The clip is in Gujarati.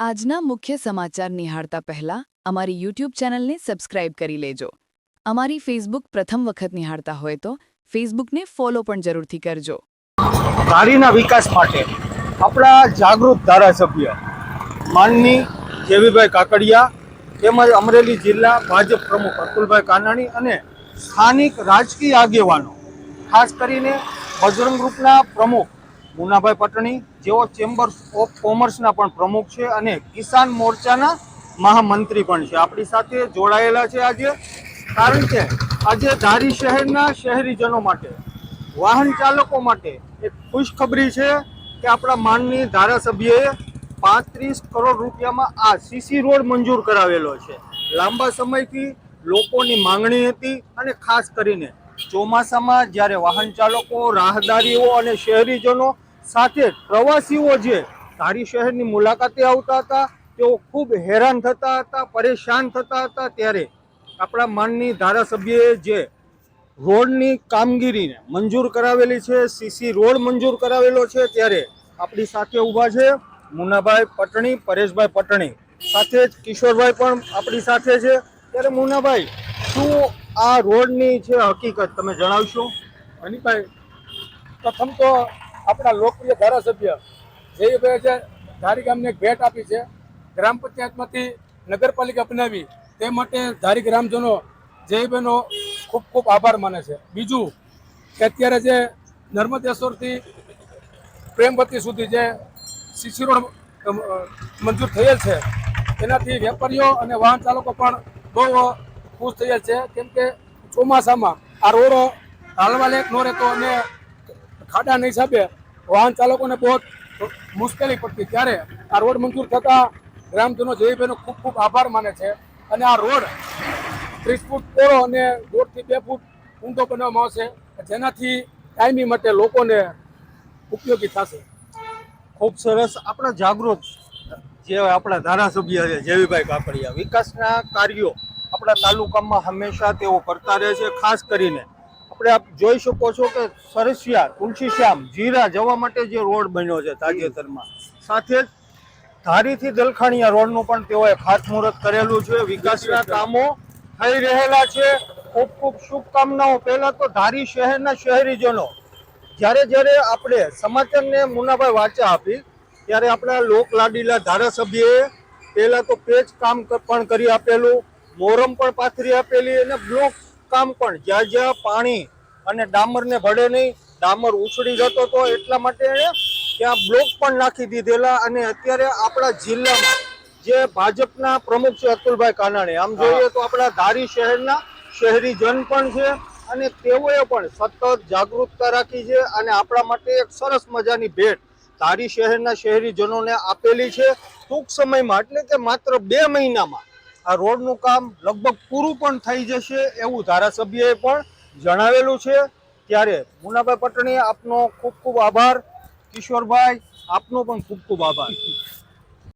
આજના મુખ્ય સમાચાર નિહાળતા પહેલા અમારી યુટ્યુબ ચેનલને સબસ્ક્રાઇબ કરી લેજો. અમારી ફેસબુક પ્રથમ વખત નિહાળતા હોય તો ફેસબુકને ફોલો પણ જરૂરથી કરજો. ધારીના વિકાસ માટે આપણા જાગૃત ધારાસભ્ય માનની જેવીભાઈ કાકડિયા તેમજ અમરેલી જિલ્લા ભાજપ પ્રમુખ અતુલભાઈ કાનાણી અને સ્થાનિક રાજકીય આગેવાનો, ખાસ કરીને બજરંગ ગ્રુપના પ્રમુખ મુનાભાઈ પટણી, જેઓ ચેમ્બર ઓફ કોમર્સના પણ પ્રમુખ છે અને કિસાન મોરચાના મહામંત્રી પણ છે. આપણી સાથે જોડાયેલા છે આજે. કારણ કે આજે ધારી શહેરના શહેરીજનો માટે, વાહન ચાલકો માટે એક ખુશખબરી છે કે આપણા માનની ધારાસભ્યએ પાંત્રીસ કરોડ રૂપિયામાં આ સીસી રોડ મંજૂર કરાવેલો છે. લાંબા સમયથી લોકોની માંગણી હતી અને ખાસ કરીને ચોમાસામાં જ્યારે વાહન ચાલકો, રાહદારીઓ અને શહેરીજનો સાથે પ્રવાસીઓ જે ધારી શહેરની મુલાકાતે આવતા હતા, તેઓ ખૂબ હેરાન થતા હતા, પરેશાન થતા હતા ત્યારે આપણા માનની ધારાસભ્યએ જે રોડની કામગીરીને મંજૂર કરાવેલી છે સીસી રોડ મંજૂર કરાવેલો છે, ત્યારે આપણી સાથે ઊભા છે મુનાભાઈ પટણી, પરેશભાઈ પટણી. સાથે જ કિશોરભાઈ પણ આપણી સાથે છે. ત્યારે મુનાભાઈ શું આ રોડની છે હકીકત તમે જણાવશો? અનિભાઈ પ્રથમ તો આપણા લોકપ્રિય ધારાસભ્ય જયભાઈ છે ધારી ગામને એક ભેટ આપી છે. ગ્રામ પંચાયતમાંથી નગરપાલિકા બનાવી તે માટે ધારી ગ્રામજનો જયભાઈનો ખૂબ ખૂબ આભાર માને છે. બીજું કે અત્યારે જે નર્મદેશ્વરથી પ્રેમવતી સુધી જે સીસી મંજૂર થયેલ છે, એનાથી વેપારીઓ અને વાહન ચાલકો પણ બહુ ખુશ થયેલ છે. કેમ કે ચોમાસામાં આ રોડો હાલવા લેખ ન રહેતો અને ખાડાના હિસાબે વાહન ચાલકોને બહુ મુશ્કેલી પડતી. ત્યારે આ રોડ મંજૂર થતા ગ્રામજનો જયભાઈનો ખૂબ ખૂબ આભાર માને છે. અને આ રોડ ત્રીસ ફૂટ પહોળો અને દોઢથી બે ફૂટ ઊંડો બનાવવામાં આવશે. જેનાથી ટાઈમી માટે લોકોને ઉપયોગી થશે. ખૂબ સરસ. આપણા જાગૃત જે આપણા ધારાસભ્ય છે જેવીભાઈ કાપડિયા વિકાસના કાર્યો આપણા તાલુકામાં હંમેશા તેઓ કરતા રહે છે, ખાસ કરીને આપણે આપ જોઈ શકો છો કે સરસિયા તુલસીશ્યામ જીરા જવા માટે જે રોડ બન્યો છે તાજેતરમાં. સાથે જ ધારીથી દલખાણીયા રોડનું પણ તેઓએ ખાતમુહૂર્ત કરેલું છે. વિકાસના કામો થઈ રહેલા છે. ખૂબ ખૂબ શુભકામનાઓ. પહેલાં તો ધારી શહેરના શહેરીજનો, જ્યારે જ્યારે આપણે સમાચારને મુનાભાઈ વાચા આપી, ત્યારે આપણા લોકલાડીલા ધારાસભ્યએ પહેલાં તો પેચ કામ પણ કરી આપેલું, મોરમ પણ પાથરી આપેલી અને બ્લોક કામ પણ જ્યાં જ્યાં પાણી અને ડામરને ભળે નહીં ડામર ઉછળી જતો હતો એટલા માટે ત્યાં બ્લોક પણ નાખી દીધેલા અને અત્યારે આપણા જિલ્લામાં જે ભાજપના પ્રમુખ છે અતુલભાઈ કાનાણી આમ જોઈએ તો આપણા ધારી શહેરના શહેરીજન પણ છે અને તેઓએ પણ સતત જાગૃતતા રાખી છે અને આપણા માટે એક સરસ મજાની ભેટ ધારી શહેરના શહેરીજનોને આપેલી છે ટૂંક સમયમાં એટલે કે માત્ર બે મહિનામાં. આ રોડનું કામ લગભગ પૂરું પણ થઈ જશે એવું ધારાસભ્યએ પણ જણાવેલું છે. ત્યારે મુનાભાઈ પટણી આપનો ખૂબ ખૂબ આભાર. કિશોરભાઈ, આપનો પણ ખૂબ ખૂબ આભાર.